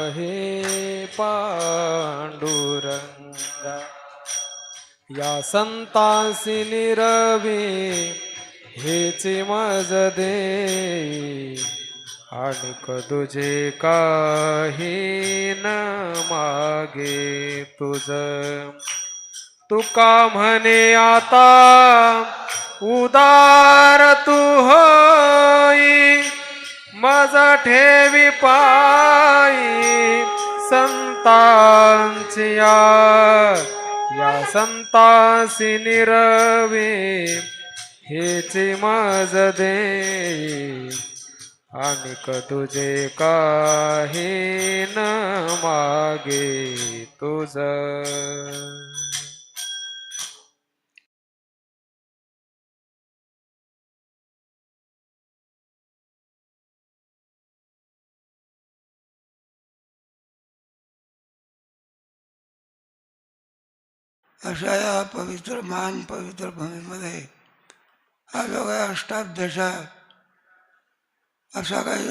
हे पांडुरंगा या संतासी निरवी हेचे मज दे. आणि तुझे काही न मागे तुझ. तुका म्हणे आता उदार तू होई. माझा ठेवी पायी संतांची या संतासी निरवी हेची हेचे मज दे. आणि तुझे काही न मागे तुझ. अशा या पवित्र महान पवित्र भूमीमध्ये हा जो काही अष्टाध्याशा अशा काही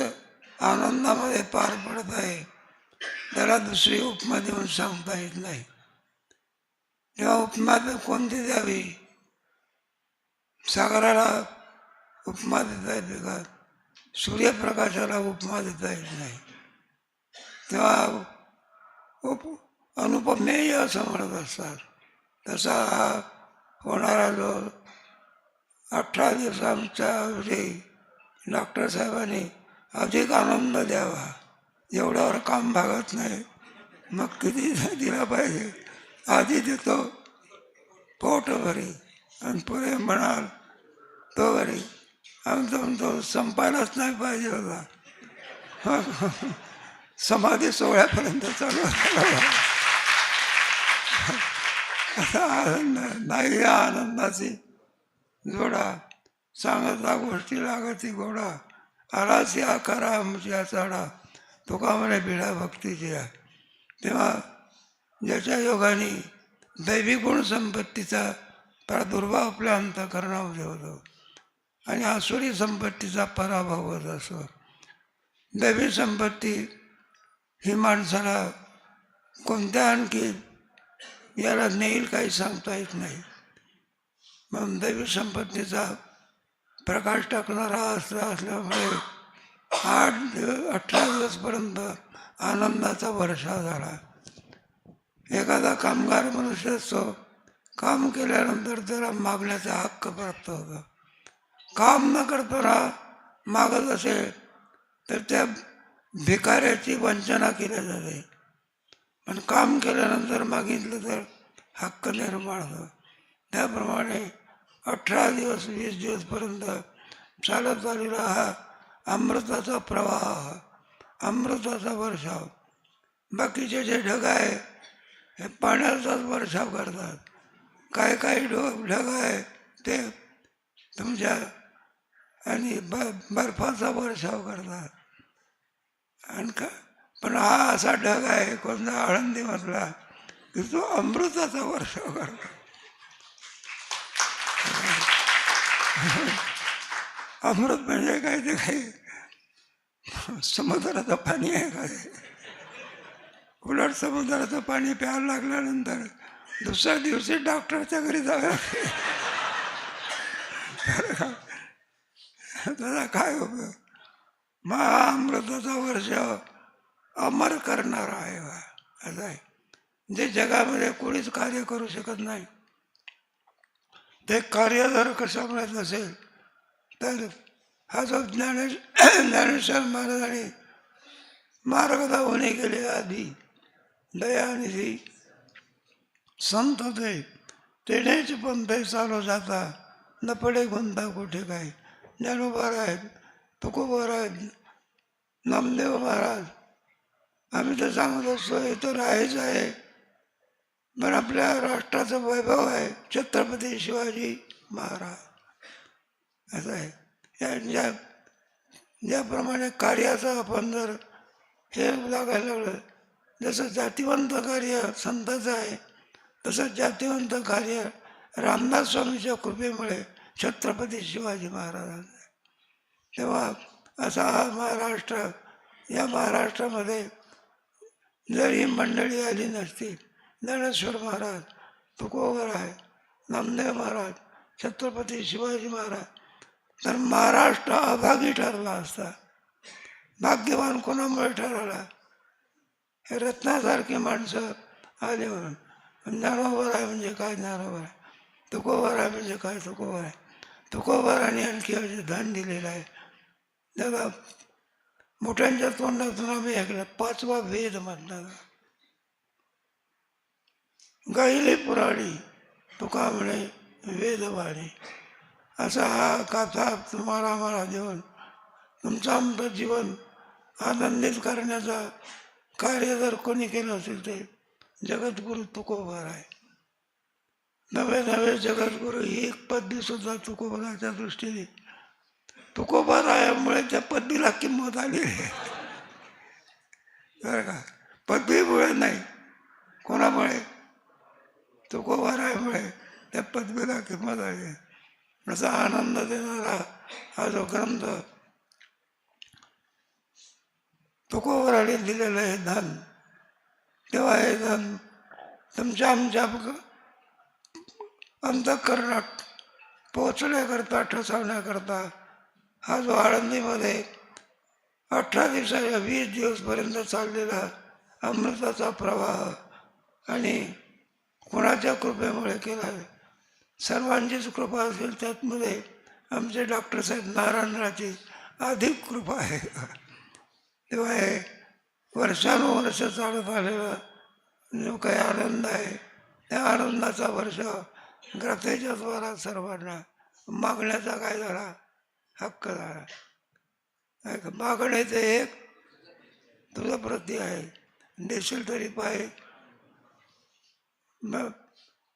आनंदामध्ये पार पडत आहे. त्याला दुसरी उपमा देऊन सांगता येत नाही. जेव्हा उपमा कोणती द्यावी? सागराला उपमा देता येते का? सूर्यप्रकाशाला उपमा देता येत नाही. तेव्हा उप अनुपमेय असं म्हणत असतात. तसा हा होणारा जो अठरा दिवसांचा वेळी डॉक्टर साहेबांनी अधिक आनंद द्यावा. एवढ्यावर काम भागत नाही. मग किती दिला पाहिजे? आधी देतो पोट भरी आणि पुढे म्हणाल तो भरी. आमचा तो संपायलाच नाही पाहिजे होता. समाधी सोहळ्यापर्यंत चालू झाला आनंद नाही या आनंदाची. जोडा सांगता गोष्टी लागती गोडा. आलाच या करा आमच्या चढा तुका म्हणे बिडा भक्तीच्या तेव्हा ज्याच्या योगाने दैवी गुण संपत्तीचा प्रादुर्भाव आपल्या अंतकरणामध्ये होतो. आणि आसुरी संपत्तीचा पराभव होत असतो. दैवी संपत्ती ही माणसाला कोणत्या आणखी याला नेईल काही सांगता येत नाही. मग दैवी संपत्तीचा प्रकाश टाकणारा असला असल्यामुळे आठ दिवस अठरा दिवसपर्यंत आनंदाचा वर्षा झाला. एखादा कामगार मनुष्य असतो काम केल्यानंतर त्याला मागण्याचा हक्क प्राप्त होतो. काम न करताना मागत असेल तर त्या भिकाऱ्याची वंचना केली जाते. पण काम केल्यानंतर मागितलं तर हक्क निर्माण होतं. त्याप्रमाणे अठरा दिवस वीस दिवसपर्यंत चालत आलेला हा अमृताचा प्रवाह अमृताचा वर्षाव. बाकीचे जे ढग आहे हे पाण्याचाच वर्षाव करतात. काय काही ढो ढग आहे ते तुमच्या आणि ब बर्फाचा वर्षाव करतात. आणि का पण हा असा ढग आहे कोणता आळंदीमधला की तो अमृताचा वर्षाव करतो. अमृत म्हणजे काय ते काही समुद्राचं पाणी आहे का उलट समुद्राचं पाणी प्यायला लागल्यानंतर दुसऱ्या दिवशी डॉक्टरच्या घरी जाव्या त्याचा काय उपयोग? मग अमृताचा वर्ष. अमर करणारा आहे असं आहे. जे जगामध्ये कोणीच कार्य करू शकत नाही. ते कार्य जर कशामुळे असेल तर हा जो ज्ञाने ज्ञानेश्वर महाराजांनी मार्गदा होणे गेले आधी दयानिधी संत होते. तेनेच पण ते चालू जाता. न पडे गुंता कुठे काय? ज्ञानोबा आहेत तुकोबा आहेत नामदेव महाराज आम्ही तर सांगत असतो हे तर आहेच आहे. पण आपल्या राष्ट्राचं वैभव आहे छत्रपती शिवाजी महाराज. असं आहे. या ज्या ज्याप्रमाणे कार्याचं आपण जर हे लागायला लागलं जसं जातिवंत कार्य संताचं आहे तसं जातिवंत कार्य रामदास स्वामीच्या कृपेमुळे छत्रपती शिवाजी महाराजांचं आहे. तेव्हा असा हा महाराष्ट्र या महाराष्ट्रामध्ये जर ही मंडळी आली नसती ज्ञानेश्वर महाराज तुकोबराय नामदेव महाराज छत्रपती शिवाजी महाराज तर महाराष्ट्र अभागी ठरला असता. भाग्यवान कोणामुळे ठरवला हे रत्नासारखी माणसं आली म्हणून. ज्ञानोबर आहे म्हणजे काय ज्ञानोबर आहे? तुकोबर आहे म्हणजे काय तुकोबर आहे? तुकोबराने आणखी धन दिलेलं आहे. त्याला मोठ्यांच्या तोंडातून आम्ही ऐकलं पाचवा वेद म्हणतात गाईले पुराणी तुका म्हणे वेदवाणी. असा हा कथा तुम्हाला आम्हाला देऊन तुमचं आमचं जीवन आनंदित करण्याचा कार्य जर कोणी केलं असेल ते जगद्गुरु तुकोबार आहे. नवे नवे जगद्गुरू ही एक पद्धतीसुद्धा सुद्धा तुकोबाराच्या दृष्टीने तुकोबारायामुळे त्या पदवीला किंमत आली. आहे बरं का? पदवीमुळे नाही. कोणामुळे? तुकोबारायामुळे त्या पदवीला किंमत आली. आहे असा आनंद देणारा हा जो ग्रंथ तुकोबराने दिलेलं हे धन तेव्हा हे धन तुमच्या आमच्या अंतःकरणात पोचण्याकरता ठसवण्याकरता हा जो आळंदीमध्ये अठरा दिवसाच्या वीस दिवसपर्यंत चाललेला अमृताचा प्रवाह आणि कोणाच्या कृपेमुळे केला सर्वांचीच कृपा असेल त्यातमध्ये आमचे डॉक्टर साहेब नारायणराची अधिक कृपा आहे. तेव्हा हे वर्षानुवर्ष चालत आलेला जो काही आनंद आहे त्या आनंदाचा वर्ष ग्रथेच्या द्वारा सर्वांना मागण्याचा काय झाला हक्क झाला. एक मागण्याचे एक तुझं प्रती आहे. देशील तरी पाय.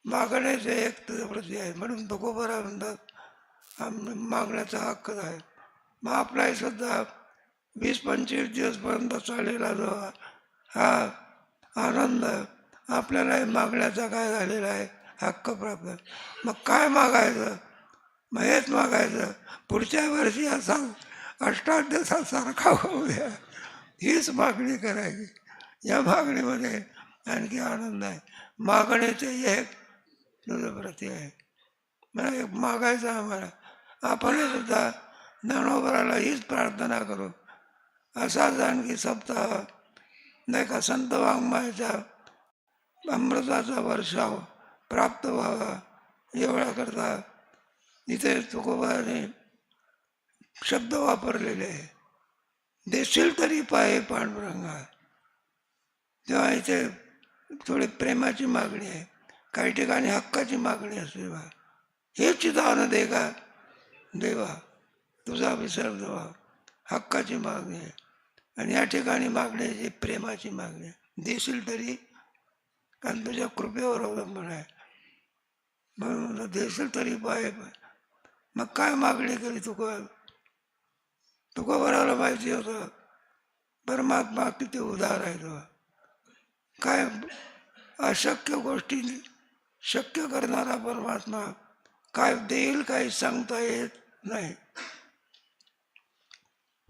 मागण्याचं एक तुझं प्रती आहे. म्हणून तुकोबरा म्हणतात मागण्याचा हक्क आहे. मग आपलाही सुद्धा वीस पंचवीस दिवसपर्यंत चाललेला जो हा आनंद आपल्यालाही मागण्याचा काय झालेला आहे? हक्क प्राप्त. मग काय मागायचं? मग हेच मागायचं. पुढच्या वर्षी असा अष्टाध्यासासारखा होऊ द्या. हीच मागणी करायची. या मागणीमध्ये आणखी आनंद आहे. मागण्याचे एक तुझं प्रती आहे. मला एक मागायचं आम्हाला. आपणसुद्धा ज्ञानोबराला हीच प्रार्थना करू. असाच आणखी सप्ताह नाही का संत वाङ्मयाच्या अमृताचा वर्षाव प्राप्त व्हावा एवढ्याकरता इथे तुकोबाने शब्द वापरलेले आहे. देशील तरी पाय पांडुरंगा. तेव्हा इथे थोडी प्रेमाची मागणी आहे काही ठिकाणी हक्काची मागणी असते बा. हे चिदान दे का? देवा तुझा विसर देवा. हक्काची मागणी आहे. आणि या ठिकाणी मागण्याची प्रेमाची मागणी आहे. देशील तरी कारण तुझ्या कृपेवर अवलंबून आहे. म्हणून देशील तरी पाय मग काय मागणी केली तुका? तुका बरायला माहिती होतं परमात्मा किती उदार आहे तो. काय अशक्य गोष्टी शक्य करणारा परमात्मा काय देईल काही सांगता येत नाही.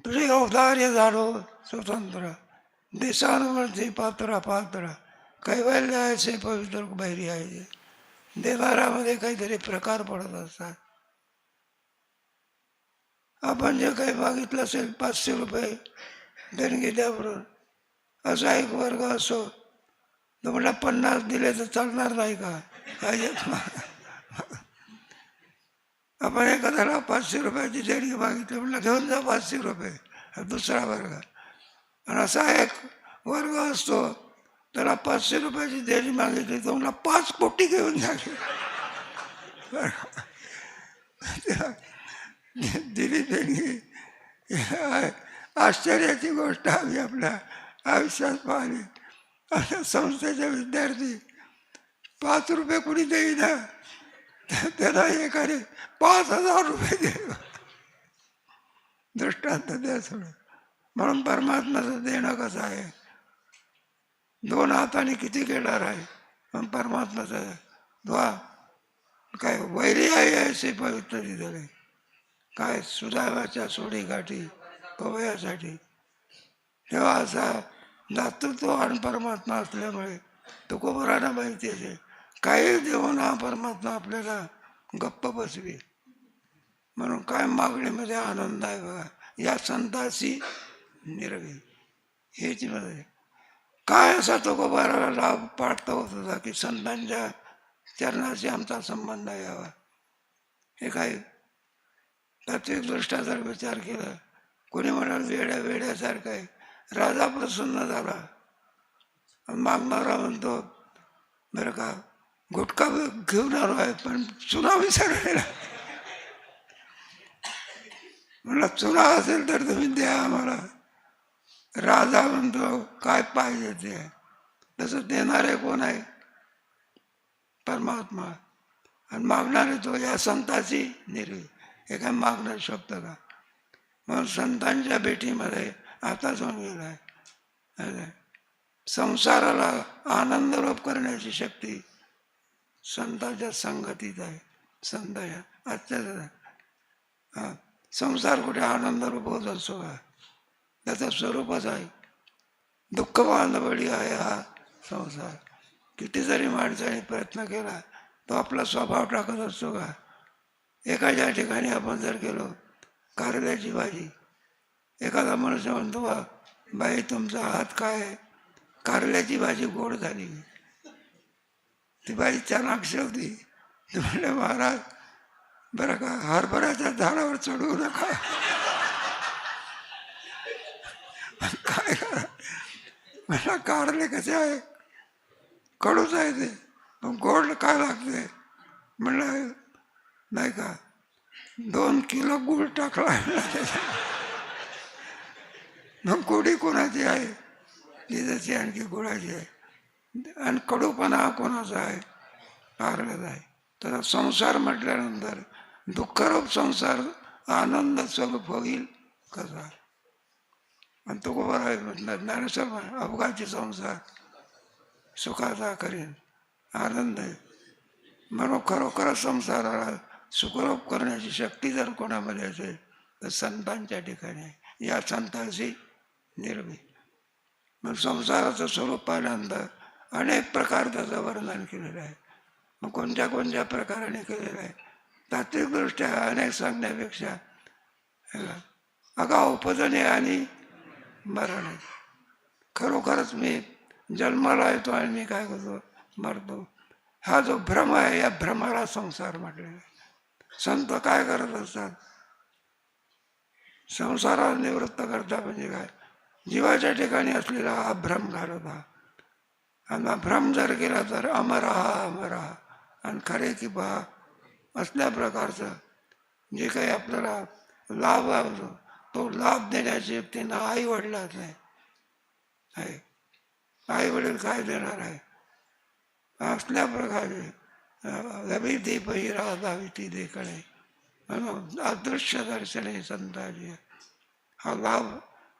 तुझे अवधार्य झालो स्वतंत्र. देशांमध्ये म्हणजे पात्र पात्र कैवल्य आहे पवित्र बैरी आहे. देणाऱ्यामध्ये काहीतरी प्रकार पडत असतात. आपण जे काही मागितलं असेल पाचशे रुपये देणगी द्या म्हणून असा एक वर्ग असो. तर म्हटलं पन्नास दिले तर चालणार नाही का? येत आपण एखाद्याला पाचशे रुपयाची देणगी मागितली म्हटलं घेऊन जा पाचशे रुपये दुसरा वर्ग. आणि असा एक वर्ग असतो त्याला पाचशे रुपयाची देणी मागितली तर मला पाच कोटी घेऊन जा दिली त्यांनी आश्चर्याची गोष्ट आम्ही आपल्या आयुष्यात पाहिली. संस्थेचे विद्यार्थी पाच रुपये कुणी देईना. त्याला एखादे पाच हजार रुपये दे दृष्टांत द्या थोडं म्हणून परमात्म्याचं देणं कसं आहे? दोन हाताने किती घेणार आहे? पण परमात्म्याचं द्वा. काय वैरी आहे असे पवित्र आहे काय सुदैवाच्या सोडी गाठी पवयासाठी तेव्हा असा दातृत्व आणि परमात्मा असल्यामुळे तुकोबरांना माहिती आहे काही देऊन हा परमात्मा आपल्याला गप्प बसवी. म्हणून काय मागणीमध्ये आनंद आहे बघा. या संताशी निरवी. हेच मध्ये काय असा तुकोबाराला लाभ पाडता होत होता की संतांच्या चरणाशी आमचा संबंध यावा हे काय तात्विकदृष्ट्या जर विचार केला. कोणी म्हणाल वेड्या वेड्यासारखं आहे. राजा प्रसन्न झाला. मागणारा म्हणतो बरं का गुटखा घेऊन आलो आहे पण चुना विसरलेला. म्हटलं चुना असेल तर तुम्ही द्या आम्हाला. राजा म्हणतो काय पाहिजे ते? तसं देणारे कोण आहे परमात्मा. आणि मागणारे तो या संताची निर्वी. हे काय मागणं शकतं का? मग संतांच्या भेटीमध्ये आता जाऊन गेलाय आहे संसाराला आनंदरूप करण्याची शक्ती संतांच्या संगतीत आहे. संतांच्या आजच्या हा, संसार कुठे आनंदरूप होत असतो का? त्याचं स्वरूपच आहे. दुःख बांधवडी आहे हा संसार. किती जरी माणसाने प्रयत्न केला तो आपला स्वभाव टाकत असतो का? एखाद्या ठिकाणी आपण जर गेलो कारल्याची भाजी एखादा मनुष्य म्हणतो बा बाई तुमचा हात काय आहे? कारल्याची भाजी गोड झाली. ती बाई चाणाक्ष होती ती म्हणले महाराज बरं का हरभऱ्याच्या झाडावर चढवू नका. काय करा? मला कारले कसे आहे? कडूच आहे ते. पण गोड काय लागते? म्हणलं नाही का? दोन किलो गुळ टाकला. मग गोडी कोणाची आहे? जिजाची आणखी गुळाची आहे. आणि कडूपणा हा कोणाचा आहे? कारल्याचा आहे. तर संसार म्हटल्यानंतर दुःखरूप संसार आनंद स्वरूप होईल कसा? आणि तो गोबर आहे म्हटलं ज्ञानेश्वर अपघाती संसार सुखाचा करीन आनंद आहे. म्हणून खरोखरच संसाराला सुखरूप करण्याची शक्ती जर कोणामध्ये असेल तर संतांच्या ठिकाणी आहे. या संतांशी निर्मी मग संसाराचं स्वरूप पाहिल्यानंतर अनेक प्रकार त्याचं वर्णन केलेलं आहे. मग कोणत्या कोणत्या प्रकाराने केलेलं आहे? तात्विकदृष्ट्या अनेक सांगण्यापेक्षा अगा उपजने आणि मरण खरोखरच मी जन्माला येतो आणि मी काय करतो? मरतो. हा जो भ्रम आहे या भ्रमाला संसार म्हटलेला आहे. संत काय करत असतात? संसाराला निवृत्त करता म्हणजे काय? जीवाच्या ठिकाणी असलेला हा भ्रम घालत हा. आणि भ्रम जर केला तर अमर हा अमर हा. आणि खरे की पहा असल्या प्रकारचं जे काही आपल्याला लाभ आवडतो तो लाभ देण्याची व्यक्तींना आई वडिलात नाही आहे. आई वडील काय देणार आहे? असल्या प्रकारे रवी दीप ही राधावी ती देखणे म्हणून अदृश्य दर्शने संताजी हा लाभ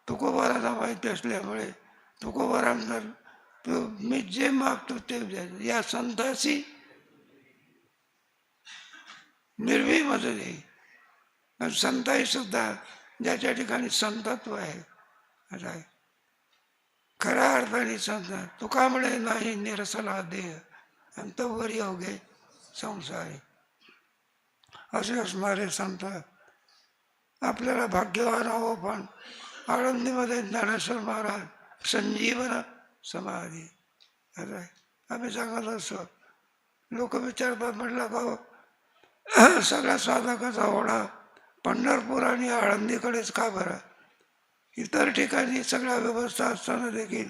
तुकोबाराचा माहिती असल्यामुळे तुकोबारांतर तो मी जे मागतो ते द्यायचं या संताशी निर्भीमध्ये देईल आणि संताही सुद्धा ज्याच्या ठिकाणी संतत्व आहे असं आहे. खऱ्या अर्थाने संत तुका म्हणे नाही निरसला देह. आणि तो वर हो संसारी. असे असणारे संत. आपल्याला भाग्यवान हवं पण आळंदीमध्ये ज्ञानेश्वर महाराज संजीवन समाधी. असं आहे. आम्ही सांगत असतो. लोक विचारतात म्हटलं का सगळ्या साधकाचा ओढा पंढरपूर आणि आळंदीकडेच का बरं? इतर ठिकाणी सगळ्या व्यवस्था असताना देखील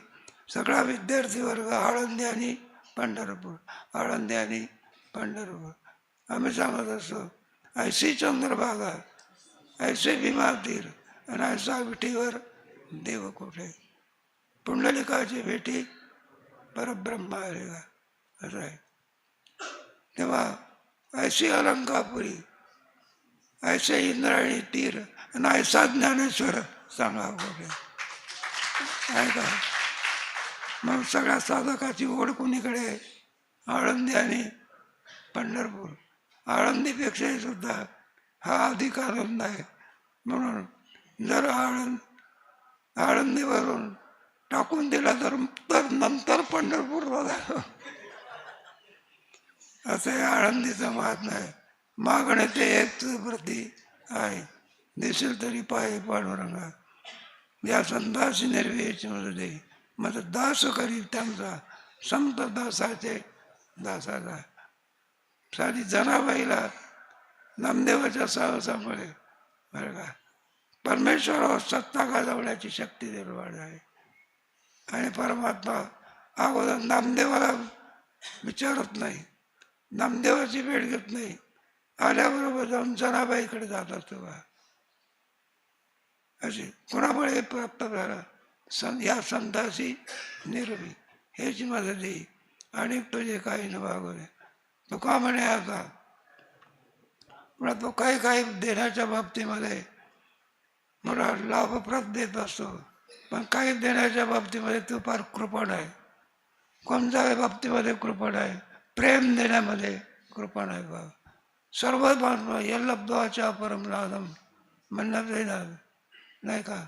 सगळा विद्यार्थी वर्ग आळंदी आणि पंढरपूर आळंदी आणि पंढरपूर. आम्ही सांगत असतो ऐशी चंद्रभागा ऐसे भीमा तीर आणि ऐसा विठीवर देव कुठे? पुंडलिकाची भेटी परब्रह्मा आलेला असं आहे. तेव्हा ऐशी अलंकापुरी ऐसे इंद्रायणी तीर आणि ऐसा ज्ञानेश्वर सांगा कुठे? आहे का? मग सगळ्या साधकाची ओढ कुणीकडे आहे? आळंदी आणि पंढरपूर. आळंदीपेक्षाही सुद्धा हा अधिक आनंद आहे. म्हणून जर आळंद आळंदीवरून टाकून दिला तर तर नंतर पंढरपूरला जा असं हे आळंदीचं महात्मा आहे मागणे ते एक प्रती आहे. दिसेल तरी पाय पांडुरंगा. या संतासी मदत दे मग दास करी त्यांचा. संत दासाचे दासाचा साधी जनाबाईला नामदेवाच्या साहसामुळे बरं का. परमेश्वरावर सत्ता गाजवण्याची शक्ती निर्माण झाली. आणि परमात्मा अगोदर नामदेवाला विचारत नाही. नामदेवाची भेट घेत नाही. आल्याबरोबर जाऊन जनाबाईकडे जात असतो बा. असे प्राप्त झालं? सं या संतासी निरवी हेच मदत येई आणि तुझे काही न भागवले. तो का म्हणे आता? म्हणा तो काही काही देण्याच्या बाबतीमध्ये मला लाभप्रद देत असतो पण काही देण्याच्या बाबतीमध्ये तो फार कृपण आहे. कोणत्या बाबतीमध्ये कृपण आहे? प्रेम देण्यामध्ये कृपण आहे बा. सर्व यल्लब्धवाच्या परमनादम म्हणण्यात येणार नाही का?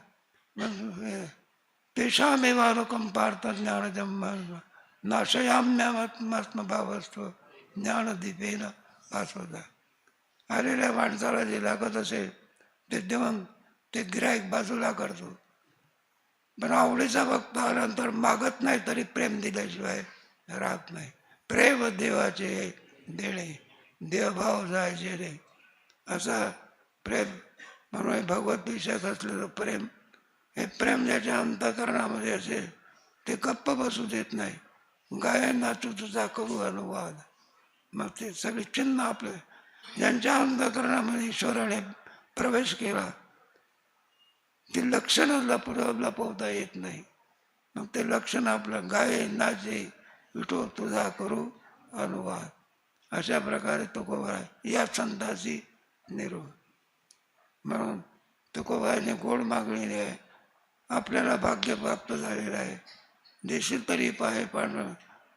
तेषामेवालोकम पार्थ ज्ञानजम नाशयाम्यात्मात्मभावस्व ज्ञानदीपेन भासवता आलेल्या माणसाला जे लागत असेल ते देऊन ते गिराईक बाजूला करतो. पण आवडीचा भक्त आल्यानंतर मागत नाही तरी प्रेम दिल्याशिवाय राहत नाही. प्रेम देवाचे देणे देवभाव जायचे रे असा प्रेम म्हणून भगवत विषयात असलेलं प्रेम हे प्रेम ज्याच्या अंतकरणामध्ये असेल ते गप्प बसू देत नाही. गाय नाचू तुझा करू अनुवाद. मग ते सगळे चिन्ह आपले. ज्यांच्या अंतकरणामध्ये ईश्वराने प्रवेश केला ती लक्षणं लप लपवता येत नाही. मग ते लक्षण आपलं गाय नाचे विठो तुझा करू अनुवाद. अशा प्रकारे तुकोबा या संताची निरोध. म्हणून तुकोबाने गोड मागणी आहे आपल्याला भाग्य प्राप्त झालेलं आहे. देशील तरी पाय पांढरा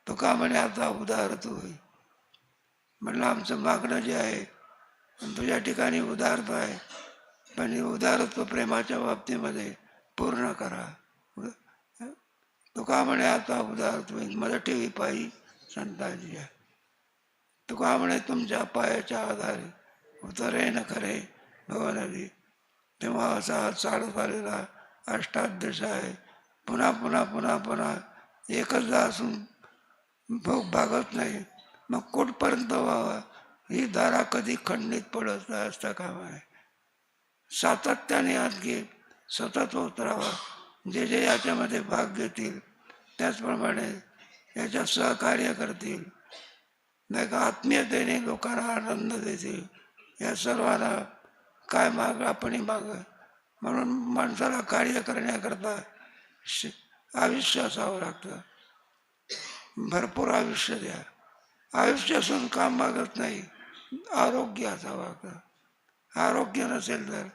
तो का म्हणे आता उदार तू होई? म्हणलं आमचं मागणं जे आहे तुझ्या ठिकाणी उदारत आहे. पण उदाहरत्व उदारत्व प्रेमाच्या बाबतीमध्ये पूर्ण करा. तुका म्हणे आता उदारत्व ठेवी पायी संताजी. आहे म्हणे तुमच्या पायाच्या आधारे उतरे न खरे भवनदी. तेव्हा असा चालत आलेला अष्टादश आहे. पुन्हा पुन्हा पुन्हा पुन्हा एकचदा असून भोग भागत नाही. मग कुठपर्यंत व्हावा? ही धारा कधी खंडित पडत असता कामा आहे. सातत्याने आत घे सतत उतरावा. जे जे याच्यामध्ये भाग घेतील त्याचप्रमाणे याच्यात सहकार्य करतील. नाही का आत्मीयतेने लोकांना आनंद देतील. या सर्वांना काय माग आपण माग म्हणून माणसाला कार्य करण्याकरता श आयुष्य असावं लागतं. भरपूर आयुष्य द्या. आयुष्य असून काम मागत नाही आरोग्य असावं लागतं. आरोग्य नसेल तर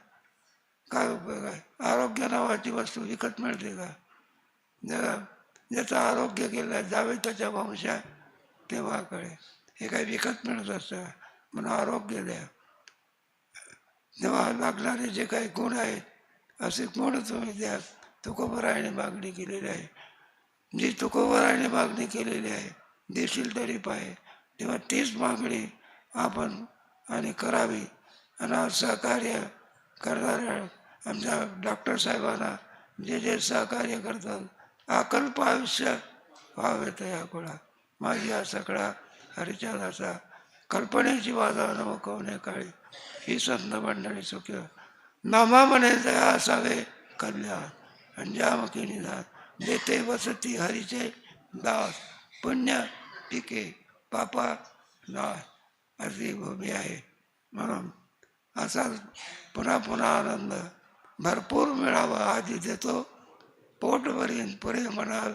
काय उपयोग आहे? आरोग्य नावाची वस्तू विकत मिळते का? जरा ज्याचं आरोग्य केलं जावे त्याच्या वंशा तेव्हा कळे हे काही विकत मिळत असतं म्हणून आरोग्य द्या. तेव्हा लागणारे जे काही गुण आहेत असे गुण तुम्ही द्या मागणी केलेली आहे. जी तुकोबरायाने मागणी केलेली आहे देशील तरी पाय तेव्हा तीच मागणी आपण आणि करावी. आणि आज सहकार्य करणाऱ्या आमच्या डॉक्टर साहेबांना जे जे सहकार्य करतात अकल्प आयुष्य व्हावेत या कुळा माझी हा सगळा हरिचंदाचा कल्पनेची वादा नवकवणे काळी ही संत मंडळी सुखी नामा म्हणे दया असावे कल्याण. अंजामकी निधान देते वसती हरीचे दास पुण्य पिके पापा नाश अशी भूमी आहे. म्हणून असा पुन्हा पुन्हा आनंद भरपूर मिळावा. आधी देतो पोट भरीन पुरे म्हणाल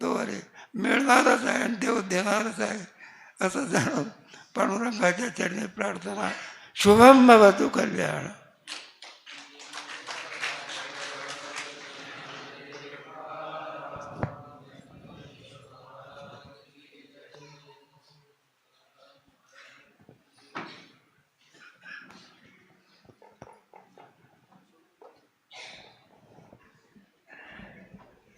तो अरे मिळणारच आहे आणि देव देणारच आहे. असं जाणून पांडुरंगाच्या चरणी प्रार्थना. शुभम भवतु कल्याण.